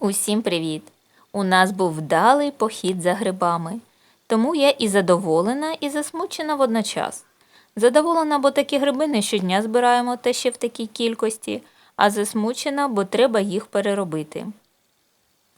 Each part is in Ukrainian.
Усім привіт! У нас був вдалий похід за грибами, тому я і задоволена, і засмучена водночас. Задоволена, бо такі гриби не щодня збираємо та ще в такій кількості, а засмучена, бо треба їх переробити.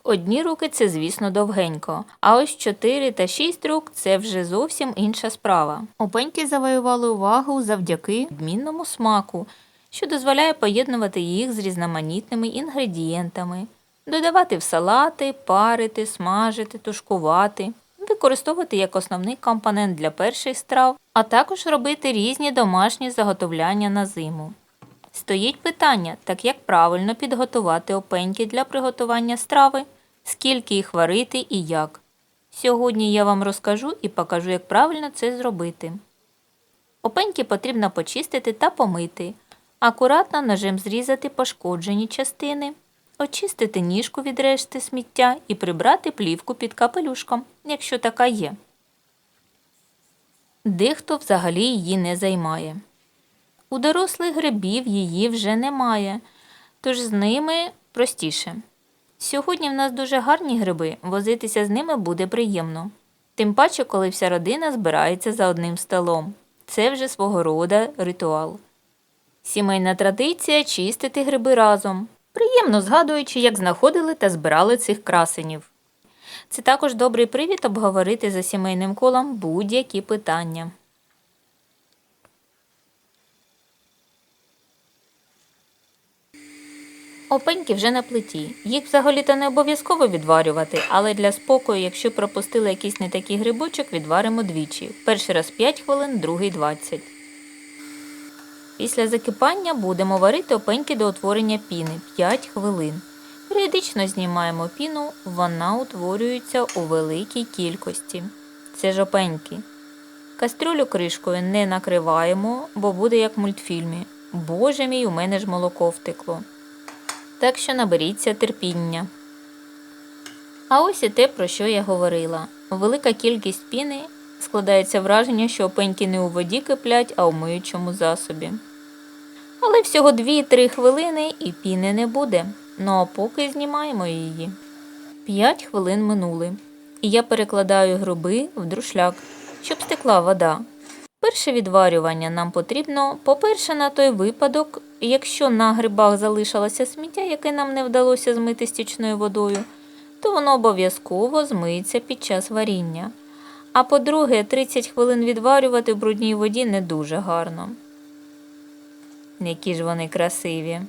Одні руки це, звісно, довгенько, а ось 4 та 6 рук це вже зовсім інша справа. Опеньки завоювали увагу завдяки відмінному смаку, що дозволяє поєднувати їх з різноманітними інгредієнтами, додавати в салати, парити, смажити, тушкувати, використовувати як основний компонент для перших страв, а також робити різні домашні заготовляння на зиму. Стоїть питання, так як правильно підготувати опеньки для приготування страви, скільки їх варити і як. Сьогодні я вам розкажу і покажу, як правильно це зробити. Опеньки потрібно почистити та помити, акуратно ножем зрізати пошкоджені частини, очистити ніжку від решти сміття і прибрати плівку під капелюшком, якщо така є. Дехто взагалі її не займає. У дорослих грибів її вже немає, тож з ними простіше. Сьогодні в нас дуже гарні гриби, возитися з ними буде приємно. Тим паче, коли вся родина збирається за одним столом. Це вже свого рода ритуал. Сімейна традиція чистити гриби разом, приємно згадуючи, як знаходили та збирали цих красенів. Це також добрий привід обговорити за сімейним колом будь-які питання. Опеньки вже на плиті. Їх взагалі-то не обов'язково відварювати, але для спокою, якщо пропустили якийсь не такий грибочок, відваримо двічі. Перший раз 5 хвилин, другий 20. Після закипання будемо варити опеньки до утворення піни 5 хвилин. Періодично знімаємо піну, вона утворюється у великій кількості. Це ж опеньки. Кастрюлю кришкою не накриваємо, бо буде як в мультфільмі. Боже мій, у мене ж молоко втекло. Так що наберіться терпіння. А ось і те, про що я говорила. Велика кількість піни складається враження, що опеньки не у воді киплять, а у миючому засобі. Але всього 2-3 хвилини і піни не буде. Ну а поки знімаємо її. 5 хвилин минули. І я перекладаю груби в друшляк, щоб стекла вода. Перше відварювання нам потрібно, по-перше, на той випадок, якщо на грибах залишилося сміття, яке нам не вдалося змити стічною водою, то воно обов'язково змиється під час варіння. А по-друге, 30 хвилин відварювати в брудній воді не дуже гарно. Які ж вони красиві.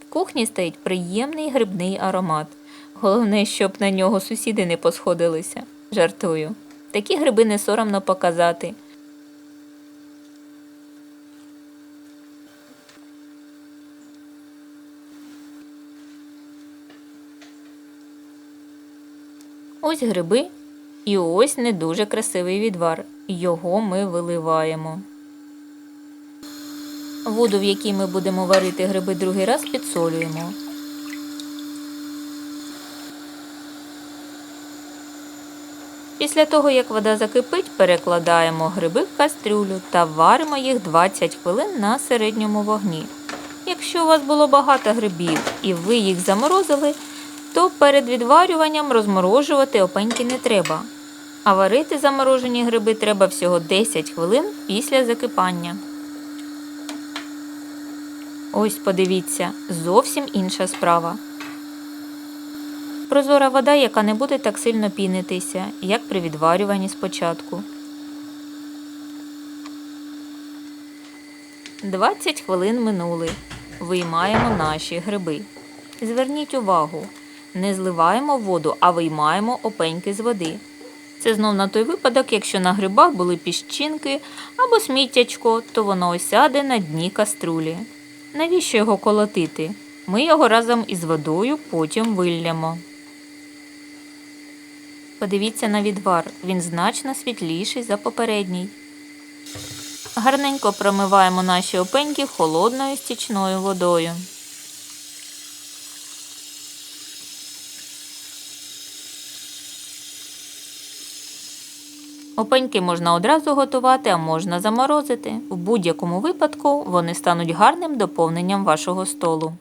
В кухні стоїть приємний грибний аромат. Головне, щоб на нього сусіди не посходилися. Жартую. Такі гриби не соромно показати. Ось гриби і ось не дуже красивий відвар. Його ми виливаємо. Воду, в якій ми будемо варити гриби другий раз, підсолюємо. Після того, як вода закипить, перекладаємо гриби в кастрюлю та варимо їх 20 хвилин на середньому вогні. Якщо у вас було багато грибів і ви їх заморозили, то перед відварюванням розморожувати опеньки не треба. А варити заморожені гриби треба всього 10 хвилин після закипання. Ось подивіться, зовсім інша справа. Прозора вода, яка не буде так сильно пінитися, як при відварюванні спочатку. 20 хвилин минули. Виймаємо наші гриби. Зверніть увагу, не зливаємо воду, а виймаємо опеньки з води. Це знов на той випадок, якщо на грибах були піщинки або сміттячко, то воно осяде на дні каструлі. Навіщо його колотити? Ми його разом із водою потім виллямо. Подивіться на відвар, він значно світліший за попередній. Гарненько промиваємо наші опеньки холодною стічною водою. Опеньки можна одразу готувати, а можна заморозити. В будь-якому випадку вони стануть гарним доповненням вашого столу.